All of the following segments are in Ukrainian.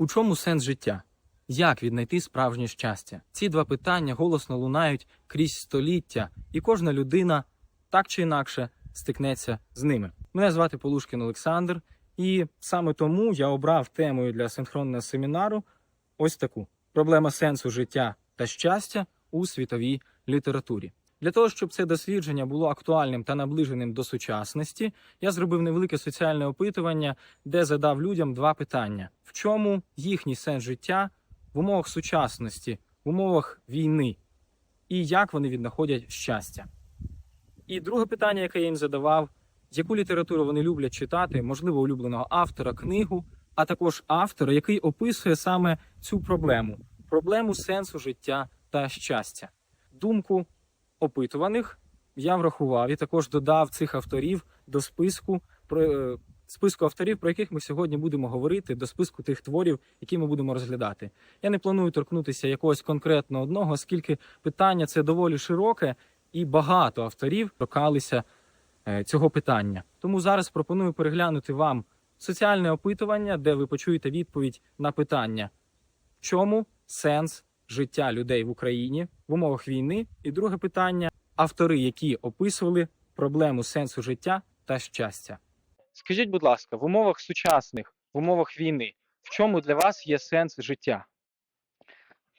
У чому сенс життя? Як віднайти справжнє щастя? Ці два питання голосно лунають крізь століття, і кожна людина так чи інакше стикнеться з ними. Мене звати Полушкін Олександр, і саме тому я обрав темою для синхронного семінару ось таку: проблема сенсу життя та щастя у світовій літературі. Для того, щоб це дослідження було актуальним та наближеним до сучасності, я зробив невелике соціальне опитування, де задав людям два питання: в чому їхній сенс життя в умовах сучасності, в умовах війни, і як вони віднаходять щастя. І друге питання, яке я їм задавав: яку літературу вони люблять читати, можливо, улюбленого автора, книгу, а також автора, який описує саме цю проблему проблему сенсу життя та щастя. Думку опитуваних я врахував і також додав цих авторів до списку про е, списку авторів, про яких ми сьогодні будемо говорити, до списку тих творів, які ми будемо розглядати. Я не планую торкнутися якогось конкретно одного, оскільки питання це доволі широке, і багато авторів торкалися е, цього питання. Тому зараз пропоную переглянути вам соціальне опитування, де ви почуєте відповідь на питання, в чому сенс життя людей в Україні в умовах війни. І друге питання автори, які описували проблему сенсу життя та щастя. Скажіть, будь ласка, в умовах сучасних, в умовах війни, в чому для вас є сенс життя?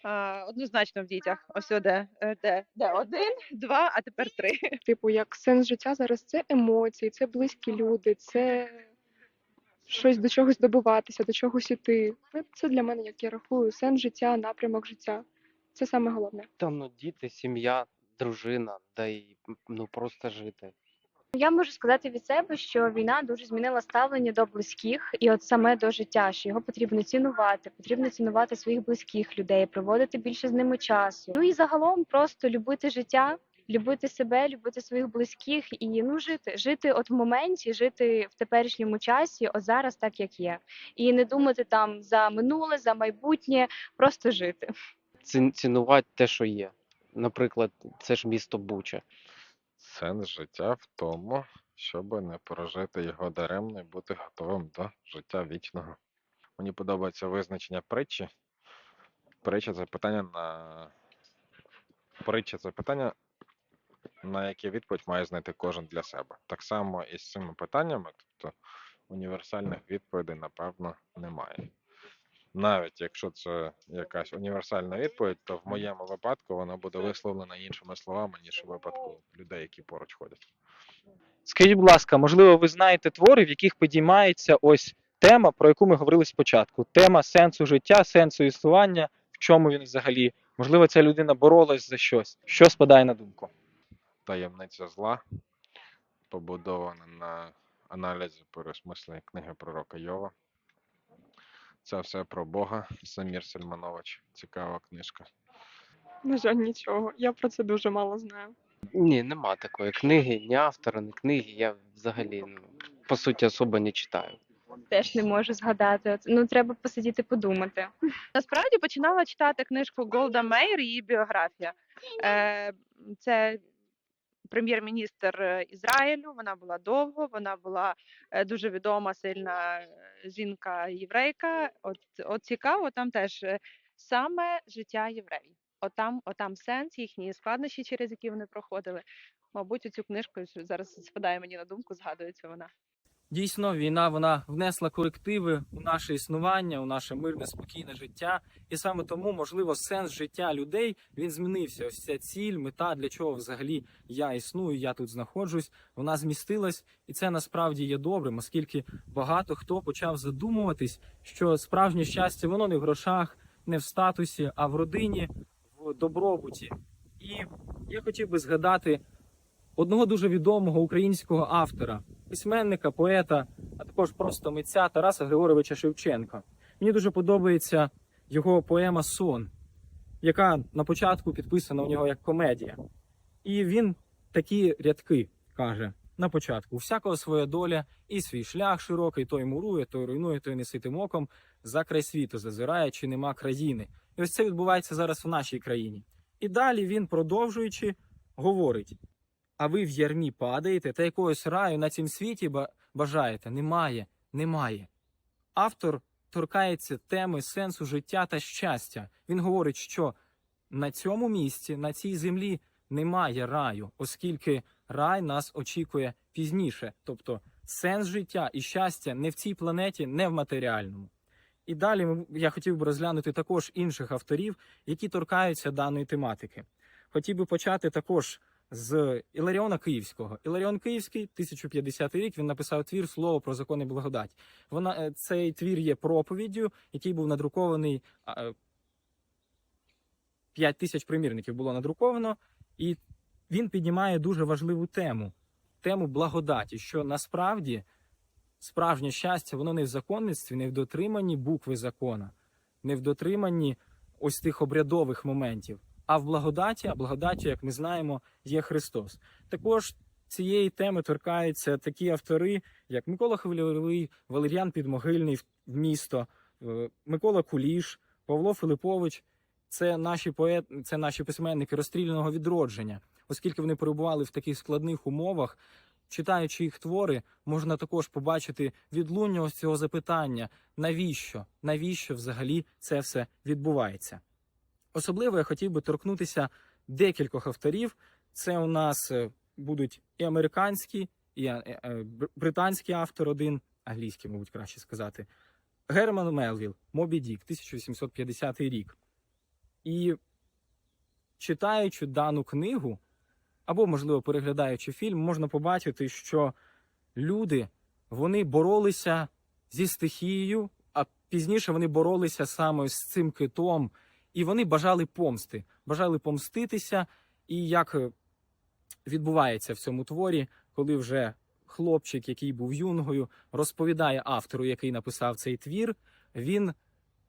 А, однозначно в дітях. Ось де, де, де один, два, а тепер три. Типу, як сенс життя зараз це емоції, це близькі люди, це щось до чогось добиватися, до чогось іти. Ну, Це для мене, як я рахую, сенс життя, напрямок життя. Це саме головне. Там ну, діти, сім'я, дружина, да й ну просто жити. Я можу сказати від себе, що війна дуже змінила ставлення до близьких, і от саме до життя, що його потрібно цінувати, потрібно цінувати своїх близьких людей, проводити більше з ними часу. Ну і загалом просто любити життя, любити себе, любити своїх близьких і ну жити, жити от в моменті, жити в теперішньому часі, от зараз так як є, і не думати там за минуле, за майбутнє, просто жити. Ці- Цінувати те, що є. Наприклад, це ж місто Буча. Сенс життя в тому, щоб не прожити його даремно і бути готовим до життя вічного. Мені подобається визначення притчі. Притча це питання на притча це питання, на яке відповідь має знайти кожен для себе. Так само і з цими питаннями, тобто універсальних відповідей, напевно, немає. Навіть якщо це якась універсальна відповідь, то в моєму випадку вона буде висловлена іншими словами, ніж у випадку людей, які поруч ходять. Скажіть, будь ласка, можливо, ви знаєте твори, в яких підіймається ось тема, про яку ми говорили спочатку. Тема сенсу життя, сенсу існування, в чому він взагалі. Можливо, ця людина боролась за щось. Що спадає на думку? Таємниця зла побудована на аналізі переосмислення книги пророка Йова. Це все про Бога. Самір Сельманович. Цікава книжка. На жаль, нічого. Я про це дуже мало знаю. Ні, нема такої книги, ні автора, ні книги. Я взагалі ну, по суті особо не читаю. Теж не можу згадати. От, Ну треба посидіти, подумати. Насправді починала читати книжку Голда Меїр, її біографія. Е, це прем'єр-міністр е, Ізраїлю. Вона була довго, вона була е, дуже відома, сильна е, жінка єврейка. От, от цікаво, там теж саме життя євреїв. Отам, отам сенс, їхні складнощі, через які вони проходили. Мабуть, цю книжку зараз спадає мені на думку, згадується вона. Дійсно, війна вона внесла корективи у наше існування, у наше мирне, спокійне життя. І саме тому, можливо, сенс життя людей він змінився. Ось ця ціль, мета, для чого взагалі я існую, я тут знаходжусь. Вона змістилась, і це насправді є добрим, оскільки багато хто почав задумуватись, що справжнє щастя воно не в грошах, не в статусі, а в родині, в добробуті. І я хотів би згадати одного дуже відомого українського автора, письменника, поета, а також просто митця Тараса Григоровича Шевченка. Мені дуже подобається його поема Сон, яка на початку підписана у нього як комедія. І він такі рядки каже на початку: всякого своя доля і свій шлях широкий, той мурує, той руйнує, той не ситим оком, за край світу зазирає, чи нема країни. І ось це відбувається зараз в нашій країні. І далі він, продовжуючи, говорить: а ви в ярмі падаєте та якогось раю на цім світі бажаєте? Немає, немає. Автор торкається теми сенсу життя та щастя. Він говорить, що на цьому місці, на цій землі, немає раю, оскільки рай нас очікує пізніше. Тобто сенс життя і щастя не в цій планеті, не в матеріальному. І далі я хотів би розглянути також інших авторів, які торкаються даної тематики. Хотів би почати також з Іларіона Київського. Іларіон Київський, 1050 рік, він написав твір Слово про закон і благодать. Вона, е, цей твір є проповіддю, який був надрукований. е, 5 тисяч примірників було надруковано, і він піднімає дуже важливу тему тему благодаті, що насправді справжнє щастя, воно не в законництві, не в дотриманні букви закона, не в дотриманні ось тих обрядових моментів, а в благодаті, а благодаті, як ми знаємо, є Христос. Також цієї теми торкаються такі автори, як Микола Хвильовий, Валеріан Підмогильний в в місто, е, Микола Куліш, Павло Филипович. Це наші поет, це наші письменники розстріляного відродження, оскільки вони перебували в таких складних умовах. Читаючи їх твори, можна також побачити відлуння ось цього запитання: навіщо? Навіщо взагалі це все відбувається? Особливо я хотів би торкнутися декількох авторів. Це у нас е, будуть і американські, і е, е, британський автор один, англійський, мабуть, краще сказати. Герман Мелвіл, Мобі Дік, 1850 рік. І читаючи дану книгу, або, можливо, переглядаючи фільм, можна побачити, що люди вони боролися зі стихією, а пізніше вони боролися саме з цим китом, і вони бажали помсти, бажали помститися. І як е, відбувається в цьому творі, коли вже хлопчик, який був юнгою, розповідає автору, який написав цей твір, він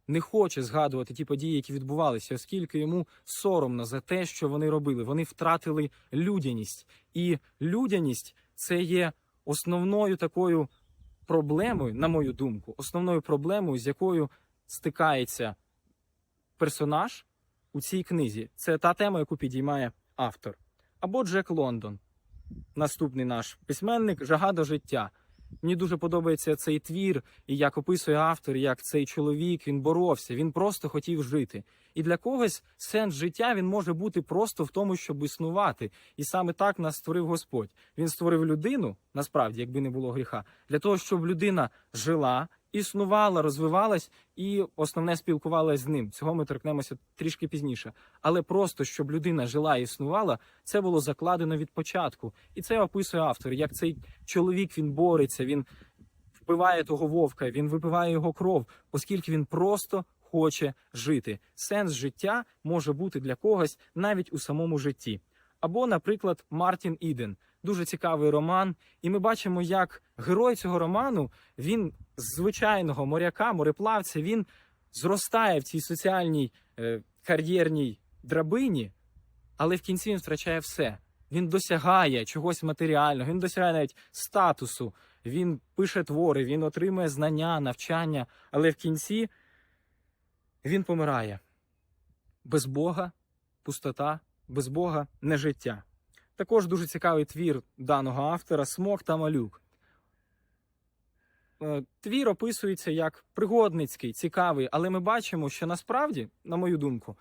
не хоче згадувати ті події, які відбувалися, оскільки йому соромно за те, що вони робили. Вони втратили людяність. І людяність це є основною такою проблемою, на мою думку, основною проблемою, з якою стикається персонаж у цій книзі. Це та тема, яку підіймає автор. Або Джек Лондон, наступний наш письменник Жага до життя. Мені дуже подобається цей твір, і як описує автор, як цей чоловік він боровся, він просто хотів жити. І для когось сенс життя він може бути просто в тому, щоб існувати. І саме так нас створив Господь. Він створив людину, насправді, якби не було гріха, для того, щоб людина жила, існувала, розвивалась і основне спілкувалась з ним. Цього ми торкнемося трішки пізніше. Але просто щоб людина жила і існувала, це було закладено від початку. І це описує автор, як цей чоловік він бореться, він вбиває того вовка, він випиває його кров, оскільки він просто хоче жити. Сенс життя може бути для когось навіть у самому житті. Або, наприклад, Мартін Іден. Дуже цікавий роман, і ми бачимо, як герой цього роману він з звичайного моряка, мореплавця, він зростає в цій соціальній е, кар'єрній драбині, але в кінці він втрачає все. Він досягає чогось матеріального, він досягає навіть статусу, він пише твори, він отримує знання, навчання, але в кінці він помирає. Без Бога пустота, без Бога не життя. Також дуже цікавий твір даного автора Смок та малюк. Е, Твір описується як пригодницький, цікавий, але ми бачимо, що насправді, на мою думку,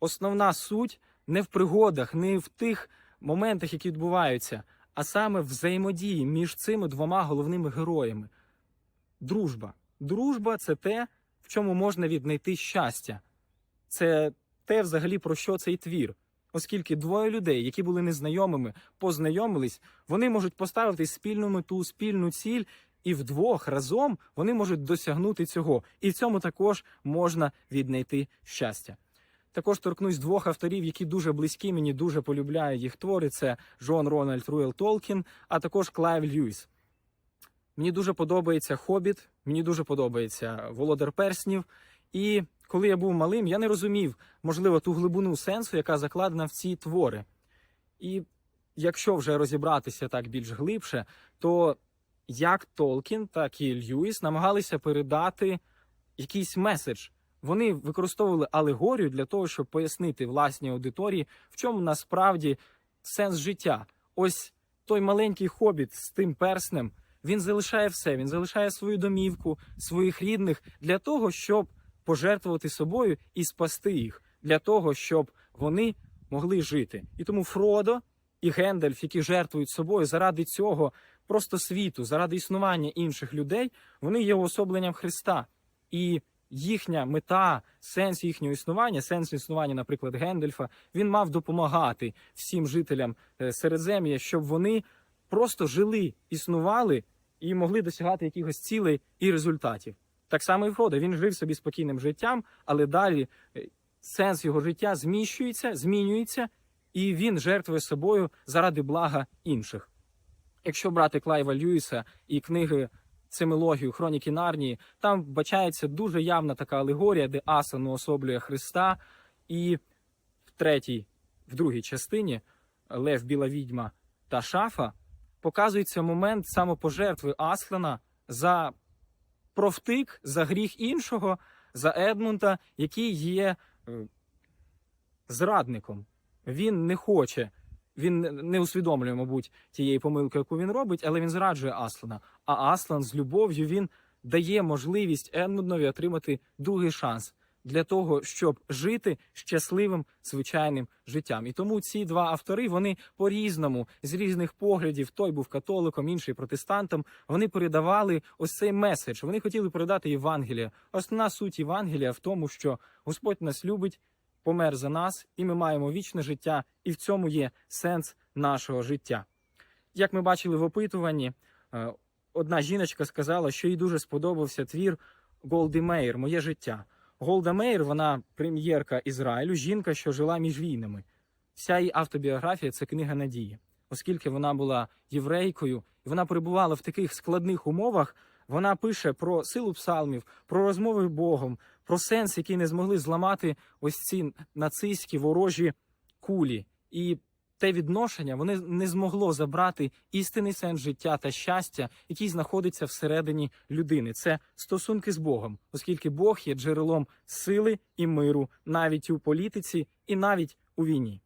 основна суть не в пригодах, не в тих моментах, які відбуваються, а саме взаємодії між цими двома головними героями. Дружба. Дружба це те, в чому можна віднайти щастя. Це те, взагалі, про що цей твір. Оскільки двоє людей, які були незнайомими, познайомились, вони можуть поставити спільну мету, спільну ціль, і вдвох разом вони можуть досягнути цього. І в цьому також можна віднайти щастя. Також торкнусь двох авторів, які дуже близькі, мені дуже полюбляю їх твори. Це Джон Рональд Руел Толкін, а також Клайв Льюіс. Мені дуже подобається Хобіт, мені дуже подобається Володар Перснів. І коли я був малим, я не розумів, можливо, ту глибину сенсу, яка закладена в ці твори. І якщо вже розібратися так більш глибше, то як Толкін, так і Льюіс намагалися передати якийсь меседж. Вони використовували алегорію для того, щоб пояснити власній аудиторії, в чому насправді сенс життя. Ось той маленький хобіт з тим перснем, він залишає все. Він залишає свою домівку, своїх рідних для того, щоб пожертвувати собою і спасти їх, для того, щоб вони могли жити. І тому Фродо і Гендальф, які жертвують собою заради цього просто світу, заради існування інших людей, вони є уособленням Христа. І їхня мета, сенс їхнього існування, сенс існування, наприклад, Гендальфа, він мав допомагати всім жителям е, Середзем'я, щоб вони просто жили, існували і могли досягати якихось цілей і результатів. Так само і Фродо. Він жив собі спокійним життям, але далі е, сенс його життя зміщується, змінюється, і він жертвує собою заради блага інших. Якщо брати Клайва Льюіса і книги Цимологію, Хроніки Нарнії, там вбачається дуже явна така алегорія, де Асан уособлює Христа, і в третій, в другій частині Лев Біла Відьма та Шафа показується момент самопожертви Аслана за провтик, за гріх іншого, за Едмунда, який є е, зрадником. Він не хоче, він не- усвідомлює, мабуть, тієї помилки, яку він робить, але він зраджує Аслана. А Аслан з любов'ю він дає можливість Едмундові отримати другий шанс для того, щоб жити щасливим звичайним життям. І тому ці два автори вони по-різному, з різних поглядів, той був католиком, інший протестантом. Вони передавали ось цей меседж. Вони хотіли передати Євангелія. Основна суть Євангелія в тому, що Господь нас любить, помер за нас, і ми маємо вічне життя, і в цьому є сенс нашого життя. Як ми бачили в опитуванні, е, одна жіночка сказала, що їй дуже сподобався твір Голді Меїр Моє життя. Голда Меїр, вона прем'єрка Ізраїлю, жінка, що жила між війнами. Вся її автобіографія це книга надії, оскільки вона була єврейкою, і вона перебувала в таких складних умовах. Вона пише про силу псалмів, про розмови з Богом, про сенс, який не змогли зламати ось ці нацистські ворожі кулі. І те відношення вони не змогло забрати істинний сенс життя та щастя, який знаходиться всередині людини. Це стосунки з Богом, оскільки Бог є джерелом сили і миру навіть у політиці і навіть у війні.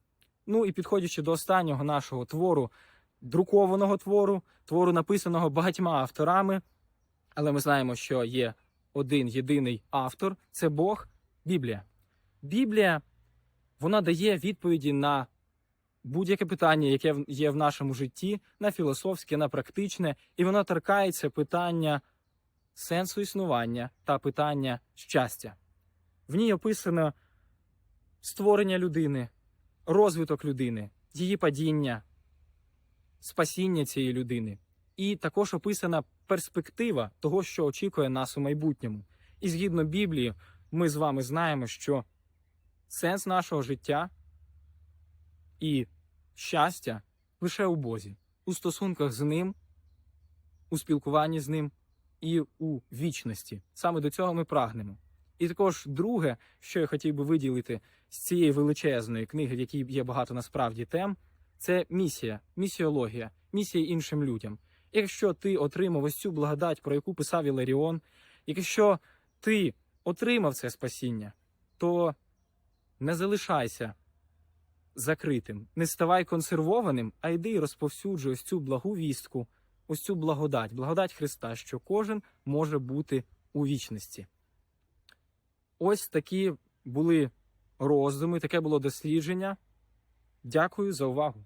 Ну і підходячи до останнього нашого твору, друкованого твору, твору, написаного багатьма авторами, але ми знаємо, що є один єдиний автор це Бог, Біблія. Біблія вона дає відповіді на будь-яке питання, яке є в нашому житті, на філософське, на практичне, і вона торкається питання сенсу існування та питання щастя. В ній описано створення людини, розвиток людини, її падіння, спасіння цієї людини. І також описана перспектива того, що очікує нас у майбутньому. І згідно Біблії, ми з вами знаємо, що сенс нашого життя і щастя лише у Бозі, у стосунках з ним, у спілкуванні з ним і у вічності. Саме до цього ми прагнемо. І також друге, що я хотів би виділити з цієї величезної книги, в якій є багато насправді тем, це місія, місіологія, місія іншим людям. Якщо ти отримав ось цю благодать, про яку писав Іларіон, якщо ти отримав це спасіння, то не залишайся закритим, не ставай консервованим, а йди і розповсюджуй ось цю благу вістку, ось цю благодать, благодать Христа, що кожен може бути у вічності. Ось такі були роздуми, таке було дослідження. Дякую за увагу.